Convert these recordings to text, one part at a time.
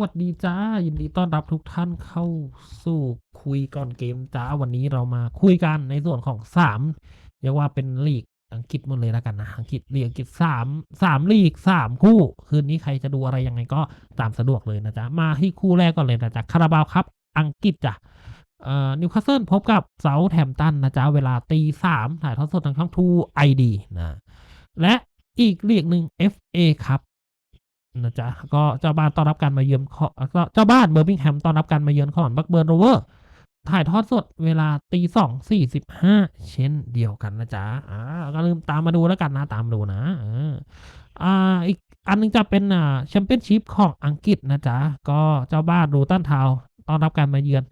วัสดีจ้า ยินดีต้อนรับทุกท่านเข้าสู่คุยก่อนเกมจ้า วันนี้เรามาคุยกันในส่วนของสามเรียกว่าเป็นลีกอังกฤษหมดเลยแล้วกันนะ อังกฤษลีกอังกฤษสามสามลีกสามคู่ คืนนี้ใครจะดูอะไรยังไงก็ตามสะดวกเลยนะจ๊ะ มาที่คู่แรกก่อนเลยนะจ๊ะคาราบาวครับอังกฤษจ้ะเอ่อนิวคาสเซิลพบกับเซาแ h มตันนะจ๊ะ เวลาตีสามถ่ายทอดสดทางช่องทูไอดีนะ และอีกลียกหนึ่ง FA ครับ นะจ๊ะก็เจ้าบ้านต้อนรับการมาเยือนขอก็เจ้าบ้านเบอร์มิงแฮมต้อนรับการมาเยือนของบักเบิร์นโรเวอร์ถ่ายทอดสดเวลาตีสองสี่สิบห้าเช่นเดียวกันนะจ๊ะอ่าก็ลืมตามมาดูแล้วกันนะตามมาดูนะอ่าอีกอันนึงจะเป็นอ่าแชมเปี้ยนชิพของอังกฤษนะจ๊ะก็เจ้าบ้านรูตันทาวต้อนรับการมาเยือน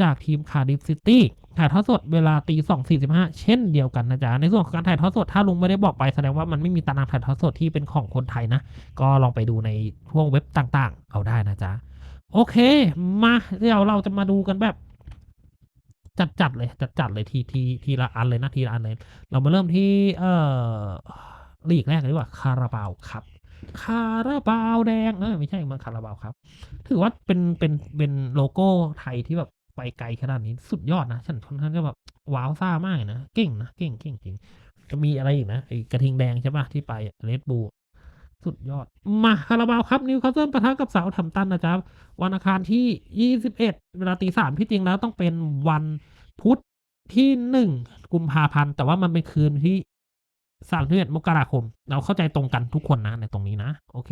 จากทีมคาร์ดิฟซิตี้ ถ่ายทอดสดเวลาตีสองสี่สิบห้าเช่นเดียวกันนะจ๊ะในส่วนของการถ่ายทอดสดถ้าลุงไม่ได้บอกไปแสดงว่ามันไม่มีตารางถ่ายทอดสดที่เป็นของคนไทยนะ ก็ลองไปดูในพวกเว็บต่างๆ เอาได้นะจ๊ะโอเค มาเดี๋ยวเราจะมาดูกันแบบ จัดๆเลยจัดๆเลยทีทีทีละอันเลยนะทีละอันเลย เรามาเริ่มที่เอ่อลีกแรกเลยดีกว่าคาราบาวครับคาราบาวแดงเออไม่ใช่มันคาราบาวครับ ถือว่าเป็นเป็นเป็นโลโก้ไทยที่แบบ ไปไกลขนาดนี้สุดยอดนะ ฉันค่อนข้างจะแบบว้าวซ่ามากนะ เก่งนะ เก่งเก่งจริงจะมีอะไรอีกนะไอ้กระทิงแดงใช่ปะที่ไปเรดบูสุดยอด มาคาราบาวครับนิวคาสเซิลปะทะกับเสาทัมตันนะจ๊ะวันอังคารที่ 21 เวลาตีสามที่จริงแล้วต้องเป็นวันพุธที่หนึ่งกุมภาพันธ์ แต่ว่ามันเป็นคืนที่สามสิบเอ็ดมกราคม เราเข้าใจตรงกันทุกคนนะในตรงนี้นะ โอเค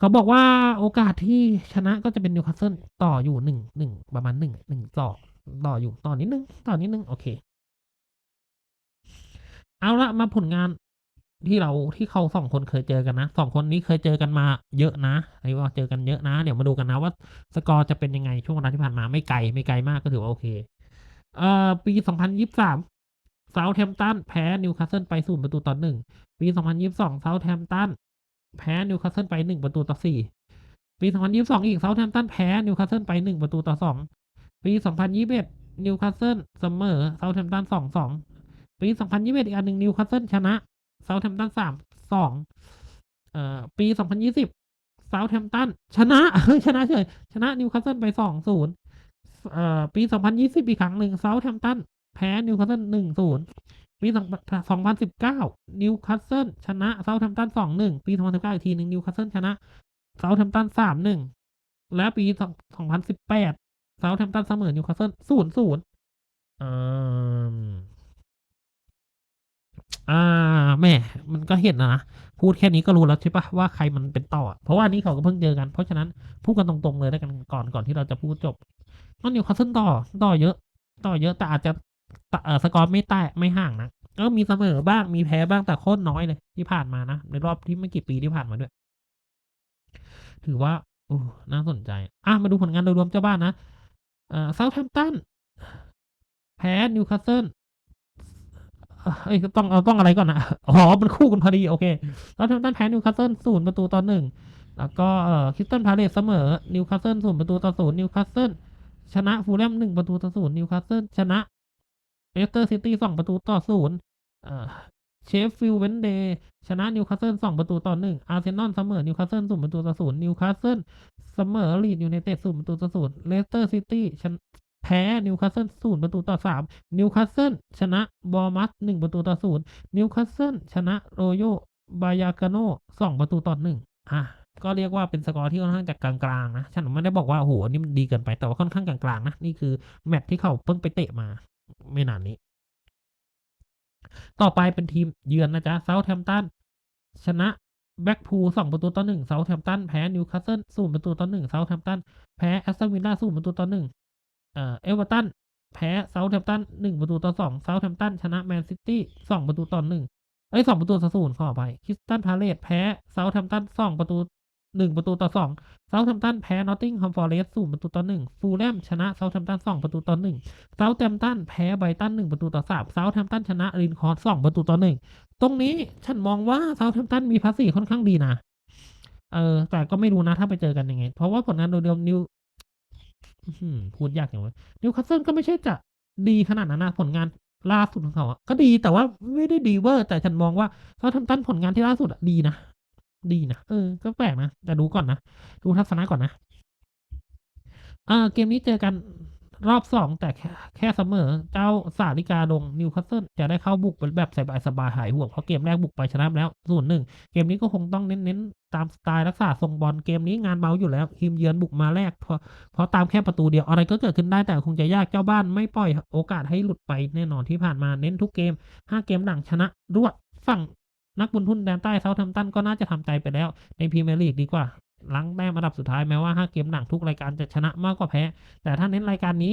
เขาบอกว่าโอกาสที่ชนะก็จะเป็นนิวคาสเซิลต่ออยู่หนึ่งหนึ่งประมาณหนึ่งหนึ่งต่อต่ออยู่ต่อนิดนึงต่อนิดนึง โอเค เอาละมาผลงานที่เราที่เขาสองคนเคยเจอกันนะสองคนนี้เคยเจอกันมาเยอะนะไอ้ว่าเจอกันเยอะนะ เดี๋ยวมาดูกันนะว่าสกอร์จะเป็นยังไงช่วงเวลาที่ผ่านมาไม่ไกลไม่ไกลมากก็ถือว่าโอเค เอ่อปีสองพันยี่สามเซาแทมตันแพ้นิวคาสเซิลไปศูนย์ประตูต่อหนึ่งปีสองพันยี่สองเซาแทมตัน แพ้นิวคาสเซิลไปหนึ่งประตูต่อสี่ปีสองพันยี่สองอีกเซาท์แทมตันแพ้นิวคาสเซิลไปหนึ่งประตูต่อสองปีสองพันยี่สิบเอ็ดนิวคาสเซิลเสมอเซาท์แทมตันสองสองปีสองพันยี่สิบเอ็ดอีกอันหนึ่งนิวคาสเซิลชนะเซาท์แทมตันสามสองเอ่อปีสองพันยี่สิบเซาท์แทมตันชนะชนะเฉยชนะนิวคาสเซิลไปสองศูนย์เอ่อปีสองพันยี่สิบอีกครั้งหนึ่งเซาท์แทมตันแพ้นิวคาสเซิลหนึ่งศูนย์ ปีสองสองพันสิบเก้านิวคาสเซิลชนะเซาทมตันสองหนึ่งปีสองพันสิบเก้าอีกทีหนึ่งนิวคาสเซิลชนะเซาทมตันสามหนึ่งและปีสองพันสิบแปดเซาแทมตันเสมอนิวคาสเซิลศูนย์ศูนย์อ่าอ่าแม่มันก็เห็นนะนะ พูดแค่นี้ก็รู้แล้วใช่ปะว่าใครมันเป็นต่อ เพราะว่านี้เขาก็เพิ่งเจอกัน เพราะฉะนั้นพูดกันตรงๆเลยแล้วกันก่อนก่อนที่เราจะพูดจบมันนิวคาสเซิลต่อต่อเยอะ ต่อเยอะแต่อาจจะ สกอร์ไม่แตะไม่ห่างนะก็มีเสมอบ้างมีแพ้บ้างแต่โคตรน้อยเลย ที่ผ่านมานะในรอบที่ไม่กี่ปีที่ผ่านมาด้วย ถือว่าโอ้น่าสนใจ อะ มาดูผลงานโดยรวมเจ้าบ้านนะเอ่อเซาท์แฮมป์ตันแพ้นิวคาสเซิลเอ้ยต้องเอาต้องอะไรก่อนนะอ๋อมันคู่กันพอดีโอเคแล้วทางด้านแพ้นิวคาสเซิลศูนย์ประตูต่อหนึ่งแล้วก็เอ่อคิสตันพาเลสเสมอนิวคาสเซิลศูนย์ประตูต่อศูนย์นิวคาสเซิลชนะฟูลแลมหนึ่งประตูต่อศูนย์นิวคาสเซิลชนะ เลสเตอร์ซิตี้สองประตูต่อศูนย์เชฟฟิลด์เวนเดย์ชนะนิวคาสเซิลสองประตูต่อหนึ่งอาร์เซนอลเสมอนิวคาสเซิลศูนย์ประตูต่อศูนย์นิวคาสเซิลเสมอลีดอยูไนเต็ดศูนย์ประตูต่อศูนย์เลสเตอร์ซิตี้ชนะแพ้นิวคาสเซิลศูนย์ประตูต่อสามนิวคาสเซิลชนะบอร์มัสหนึ่งประตูต่อศูนย์นิวคาสเซิลชนะโรโยบายากาโนสองประตูต่อหนึ่งอะก็เรียกว่าเป็นสกอร์ที่ค่อนข้างจะกลางๆนะ ฉันไม่ได้บอกว่าโอ้โหนนี่มันดีเกินไป แต่ว่าค่อนข้างกลางๆนะ นี่คือแมตช์ที่เขาเพิ่งไปเตะมา ไม่นานนี้ ต่อไปเป็นทีมเยือนนะจ๊ะเซาท์แฮมป์ตันชนะแบ็กพูลสองประตูต่อหนึ่งเซาท์แฮมป์ตันแพ้นิวคาสเซิลศูนย์ประตูต่อหนึ่งเซาท์แฮมป์ตันแพ้แอสตันวิลล่าศูนย์ประตูต่อหนึ่งเอ่อเอเวอร์ตันแพ้เซาท์แฮมป์ตันหนึ่งประตูต่อสองเซาท์แฮมป์ตันชนะแมนซิตี้สองประตูต่อหนึ่งเอ้ยสองประตูต่อศูนย์ขอไปคริสตันพาเลตแพ้เซาท์แฮมป์ตันสองประตู หนึ่งประตูต่อสองเซาท์แฮมป์ตันแพ้นอตติงแฮมฟอร์เรสต์ศูนย์ประตูต่อหนึ่งฟูลแลมชนะเซาท์แฮมป์ตันสองประตูต่อหนึ่งเซาท์แฮมป์ตันแพ้ไบรตันหนึ่งประตูต่อสามเซาท์แฮมป์ตันชนะลินคอร์สองประตูต่อหนึ่งตรงนี้ฉันมองว่าเซาท์แฮมป์ตันมีภาษีค่อนข้างดีนะเออแต่ก็ไม่รู้นะถ้าไปเจอกันยังไง เพราะว่าผลงานโดยรวมนิวพูดยากอย่างวะนิวคาสเซิลก็ไม่ใช่จะดีขนาดนั้นนะผลงานล่าสุดของเขาอะก็ดีแต่ว่าไม่ได้ดีเวอร์ แต่ฉันมองว่าเขาทำตั้นผลงานที่ล่าสุดดีนะ ดีนะเออ ก็แปลกนะแต่ดูก่อนนะ ดูทัศนะก่อนนะอ่าเกมนี้เจอกันรอบ2แต่แค่แค่เสมอ เจ้าสาริกาดงนิวคาสเซิลจะได้เข้าบุกเป็นแบบสบายๆหายห่วงเพราะเกมแรกบุกไปชนะมาแล้ว0-1เกมนี้ก็คงต้องเน้นๆ ตามสไตล์รักษาทรงบอลเกมนี้งานเบาอยู่แล้วทีมเยือนบุกมาแรกเพราะเพราะตามแค่ประตูเดียวอะไรก็เกิดขึ้นได้แต่คงจะยากเจ้าบ้านไม่ปล่อยโอกาสให้หลุดไปแน่นอนที่ผ่านมาเน้นทุกเกม 5 เกมหลังชนะรวดฝั่ง นักบุญทุนแดนใต้ Southampton ก็น่าจะทำใจไปแล้วในพรีเมียร์ลีกดีกว่าล้างแต้มอันดับสุดท้ายแม้ว่า 5 เกมหลังทุกรายการจะชนะมากกว่าแพ้ แต่ถ้าเน้นรายการนี้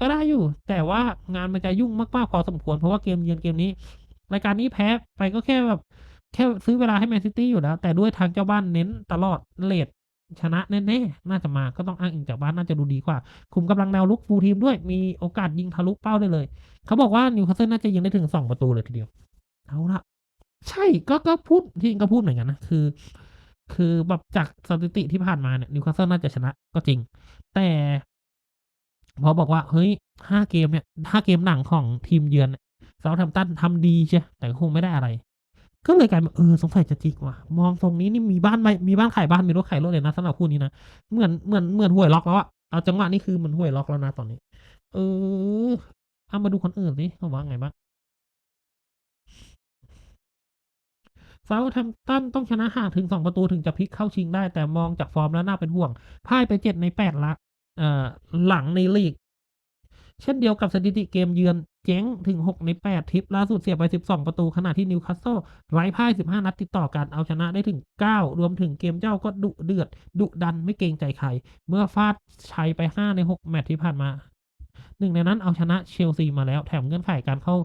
ก็ได้อยู่ แต่ว่างานมันจะยุ่งมากๆพอสมควรเพราะว่าเกมเยือนเกมนี้ รายการนี้แพ้ไปก็แค่แบบแค่ซื้อเวลาให้แมนซิตี้อยู่แล้ว แต่ด้วยทางเจ้าบ้านเน้นตลอดเรตชนะแน่ๆ น่าจะมาก็ต้องอ้างอิงจากบ้านน่าจะดูดีกว่า คุมกำลังแนวรุก full ทีมด้วย มีโอกาสยิงทะลุเป้าได้เลย เขาบอกว่านิวคาสเซิลน่าจะยิงได้ถึง 2 ประตูเลยทีเดียว เอาละ ใช่ก็ก็พูดที่จริงก็พูดเหมือนกันนะคือ คือแบบจากสถิติที่ผ่านมาเนี่ยนิวคาสเซิลน่าจะชนะก็จริง แต่พอบอกว่า เฮ้ย5เกมเนี่ย5เกมหลังของทีมเยือนเนี่ย Southampton ทำดีเชียวแต่คงไม่ได้อะไร ก็เลยกลายเป็นเออสงสัยจะจริงว่ะ มองทรงนี้นี่มีบ้านไหมมีบ้านขายบ้านมีรถขายรถเลยนะสำหรับคู่นี้นะเหมือนเหมือนเหมือนห่วยล็อกแล้วอะเอาจังหวะนี้คือมือนห่วยล็อกแล้วนะตอนนี้ เออเอามาดูคนอื่นสิเขาว่าไงบ้าง Southampton ต้องชนะห่างถึง 2 ประตูถึงจะพลิกเข้าชิงได้ แต่มองจากฟอร์มแล้วน่าเป็นห่วงพ่ายไป 7 ใน 8 ละหลังในลีก เช่นเดียวกับสถิติเกมเยือนเจ๊งถึง 6 ใน 8ทริปล่าสุดเสียไป 12 ประตูขณะที่ Newcastle ไร้พ่าย 15 นัดติดต่อกันเอาชนะได้ถึง 9 รวมถึงเกมเจ้าก็ดุเดือด ดุดันไม่เกรงใจใคร เมื่อฟาดชัยไป 5 ใน 6 แมตช์ที่ผ่านมา หนึ่งในนั้นเอาชนะเชลซีมาแล้วแถมเงื่อนไขการเข้า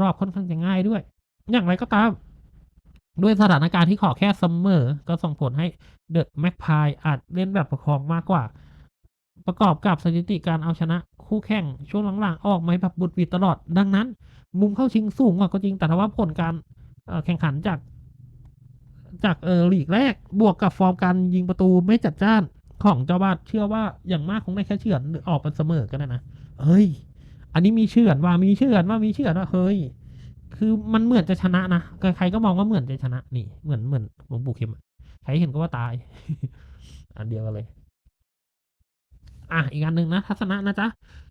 รอบค่อนข้างจะง่ายด้วย อย่างไรก็ตาม ด้วยสถานการณ์ที่ขอแค่เสมอก็ส่งผลให้ The Magpie อาจเล่นแบบประคองมากกว่า ประกอบกับสถิติการเอาชนะคู่แข่งช่วงหลังๆ ออกมาแบบบุดวิดตลอด ดังนั้น มุมเข้าชิงสูงกว่าก็จริงแต่ถ้าว่าผลการแข่งขันจากจากเออลีกแรกบวกกับฟอร์มการยิงประตูไม่จัดจ้านของเจ้าบ้านเชื่อว่าอย่างมากคงได้แค่เฉือนหรือออกเป็นเสมอก็ได้นะเฮ้ย อันนี้มีเฉือนว่ะมีเฉือนว่ามีเฉือนว่าเฮ้ย คือมันเหมือนจะชนะนะใครก็มองว่าเหมือนจะชนะนี่เหมือนเหมือนหลวงปู่เข็มใครเห็นก็ว่าตาย อันเดียวกันเลย อะอีกอันหนึ่งนะ ทัศนะนะจ๊ะ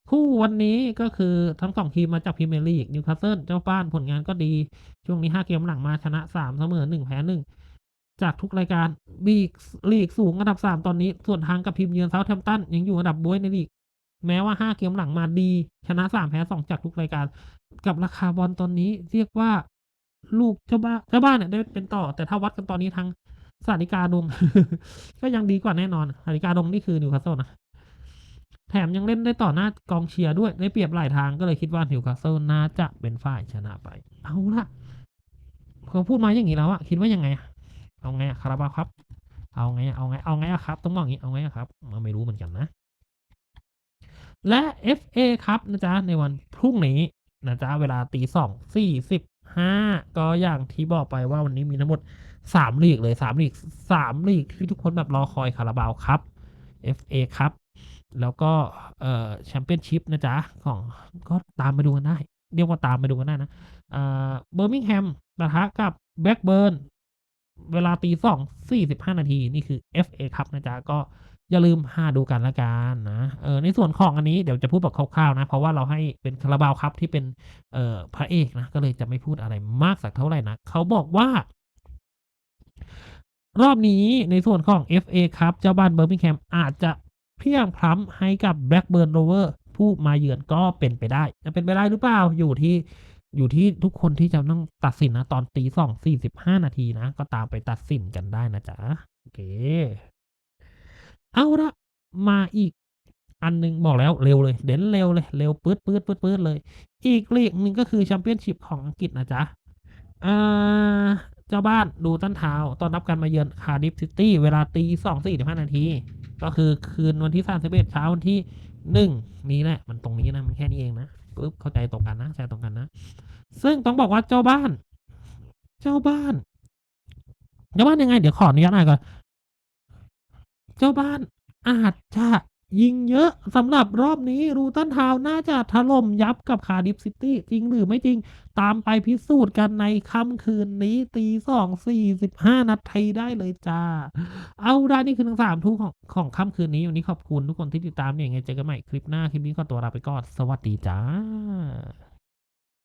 คู่วันนี้ก็คือทั้ง2ทีมมาจากพรีเมียร์ลีก Newcastle เจ้าบ้านผลงานก็ดี ช่วงนี้5เกมหลังมาชนะ3เสมอ1แพ้1จากทุกรายการบีกลีกสูงอันดับ3ตอนนี้ ส่วนทางกับทีมเยือน Southampton ยังอยู่อันดับบ๊วยในลีก แม้ว่า 5 เกมหลังมาดี ชนะ 3 แพ้ 2 จากทุกรายการ กับราคาบอลตอนนี้เรียกว่าลูกเจ้าบ้านเจ้าบ้านเนี่ยได้เป็นต่อ แต่ถ้าวัดกันตอนนี้ทางสาริกาดง ก็ยังดีกว่าแน่นอนสาริกาดงนี่คือ Newcastle นะแถมยังเล่นได้ต่อหน้ากองเชียร์ด้วยได้เปรียบหลายทางก็เลยคิดว่า Newcastle น่าจะเป็นฝ่ายชนะไป เอาละเขาพูดมาอย่างงี้แล้วอะคิดว่ายังไงเอาไงอะคาราบาครับ เอาไงเอาไงเอาไงอะครับ ต้องบอกอย่างงี้เอาไงอะครับเราไม่รู้เหมือนกันนะ และ FA ครับนะจ๊ะ ในวันพรุ่งนี้นะจ๊ะ เวลาตี2:45ก็อย่างที่บอกไปว่าวันนี้มีทั้งหมด3ลีกเลย3ลีก3ลีกที่ทุกคนแบบรอคอยคาราบาวครับ FA ครับ แล้วก็เอ่อแชมเปี้ยนชิปนะจ๊ะ ของก็ตามไปดูกันได้ เรียกว่าตามไปดูกันได้นะอ่าเบอร์มิงแฮมปะทะกับแบล็กเบิร์นเวลาตี2:45นาที นี่คือ FA ครับนะจ๊ะ ก็ อย่าลืมหาดูกันล้วกันนะเออในส่วนของอันนี้เดี๋ยวจะพูดแบบคร่าวๆนะ เพราะว่าเราให้เป็นคาราบาวครับที่เป็นเอ่อพระเอกนะ ก็เลยจะไม่พูดอะไรมากสักเท่าไหร่นักเขาบอกว่า รอบนี้ในส่วนของ FA ครับ เจ้าบ้านเบอร์มิงแฮมอาจจะเพียงพล้ำให้กับ Blackburn Rovers ผู้มาเยือนก็เป็นไปได้ จะเป็นไปได้หรือเปล่าอยู่ที่อยู่ที่ทุกคนที่จะต้องตัดสินนะ ตอนตี2:45นาทีนะ ก็ตามไปตัดสินกันได้นะจ๊ะ โอเค เอาละมาอีก อันหนึ่งบอกแล้วเร็วเลยเน้นเร็วเลยเร็วปื๊ดๆๆๆเลย อีกลีกหนึ่งก็คือแชมเปี้ยนชิพของอังกฤษนะจ๊ะอ่าเจ้าบ้าน Luton Town ต้อนรับการมาเยือน Cardiff City เวลาตี2:45นาที ก็คือคืนวันที่31เช้าวันที่1นี้แหละ มันตรงนี้นะ มันแค่นี้เองนะปึ๊บเข้าใจตรงกันนะเข้าใจตรงกันนะ ซึ่งต้องบอกว่าเจ้าบ้าน เจ้าบ้านเจ้าบ้านยังไง เดี๋ยวขออนุญาตอ่านก่อน เจ้าบ้านอาจจะยิงเยอะสำหรับรอบนี้รูตันทาวน่าจะถล่มยับกับคาดิฟซิตี้จริงหรือไม่จริงตามไปพิสูจน์กันในค่ำคืนนี้ตีสองสี่สิบห้านาทีได้เลยจ้า เอาได้นี่คือทั้งสามทุกของของค่ำคืนนี้วันนี้ขอบคุณทุกคนที่ติดตามเนี่ยไงเจอกันใหม่คลิปหน้าคลิปนี้ก็ตัวลาไปก่อนสวัสดีจ้า